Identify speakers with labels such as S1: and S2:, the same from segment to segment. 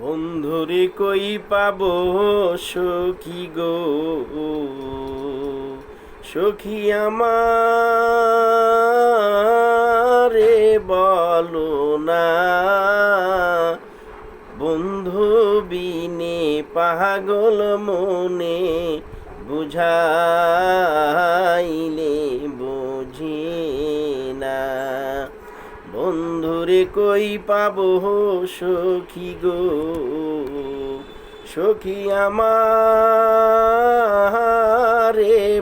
S1: বন্ধুরে কই পাব সখী গো? সখী আমারে বলো না। বন্ধু বিনে পাগল মনে বুঝাইলে বন্ধুরে কই পাবো সখী গো? সখী আমারে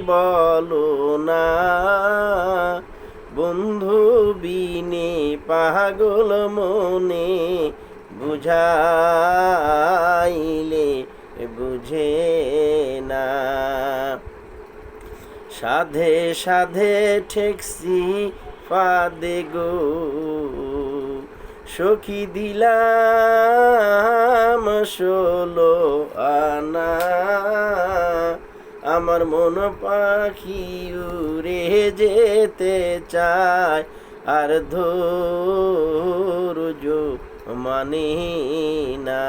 S1: বলো না। বন্ধু বিনে পাগল মনে বুঝাইলে বুঝে না। সাধে সাধে ঠেকসি ফাদে গো। সখী দিলাম ষোলো আনা। আমার মন পাখি উড়ে যেতে চায়। আর ধৈর্য মানে না।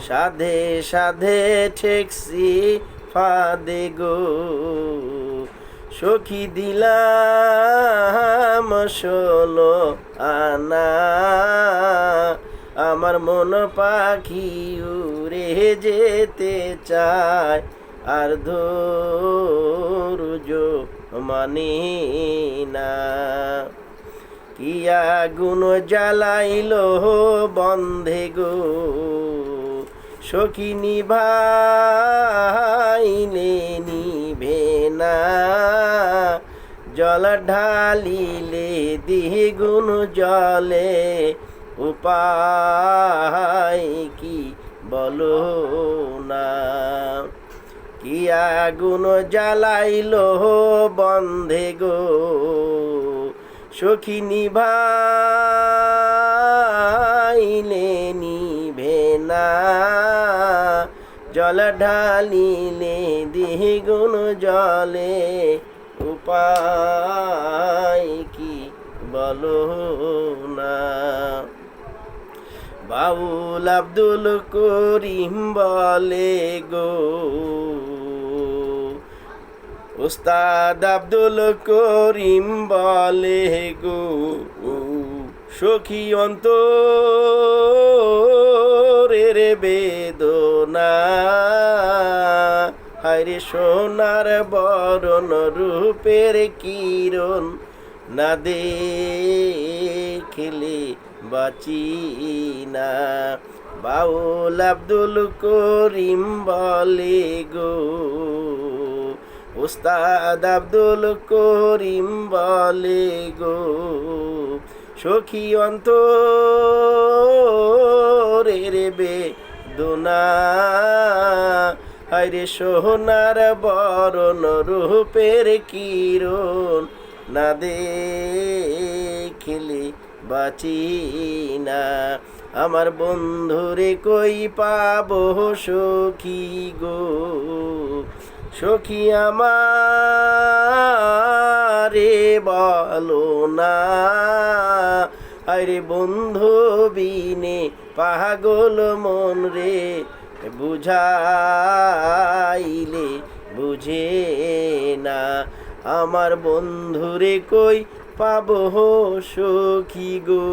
S1: সাধে সাধে ঠেকসি ফাদে গো। সখী দিলাম ষোলো আনা। আমার মন পাখি উড়ে যেতে চায়, আর ধৈর্য মানে না। কিয়া গুণ জ্বালাইল বন্ধে গো সখিনী ভাইলে নিভে না। জল ঢালিলে দ্বিগুণ জলে, উপায় কি বলো না? কি আগুন জ্বালাইল বন্ধে গো সখিনী ভাইলে নিভে না? জল ঢালিলে দ্বিগুণ জলে উপায় কি বলো না? বাউল আব্দুল করিম বলে গো, উস্তাদ আব্দুল করিম বলে গো, সখী অন্তরের বেদনা সোনার বরণ রূপের কিরণ না দেখিলে বাঁচি না। বাউল আব্দুল করিম বলে গো, উস্তাদ আব্দুল করিম বলে গো, সখী অন্তরের বেদনা হায়রে সোনার বরণ রূপের কিরণ। না দেখিলে বাঁচি না। আমার বন্ধুরে কই পাব সখী গো? সখী আমারে বলো না। আরে বন্ধু বিনে পাগল মন রে বুঝাইলে বুঝে না। আমার বন্ধুরে কই পাবো সখী গো?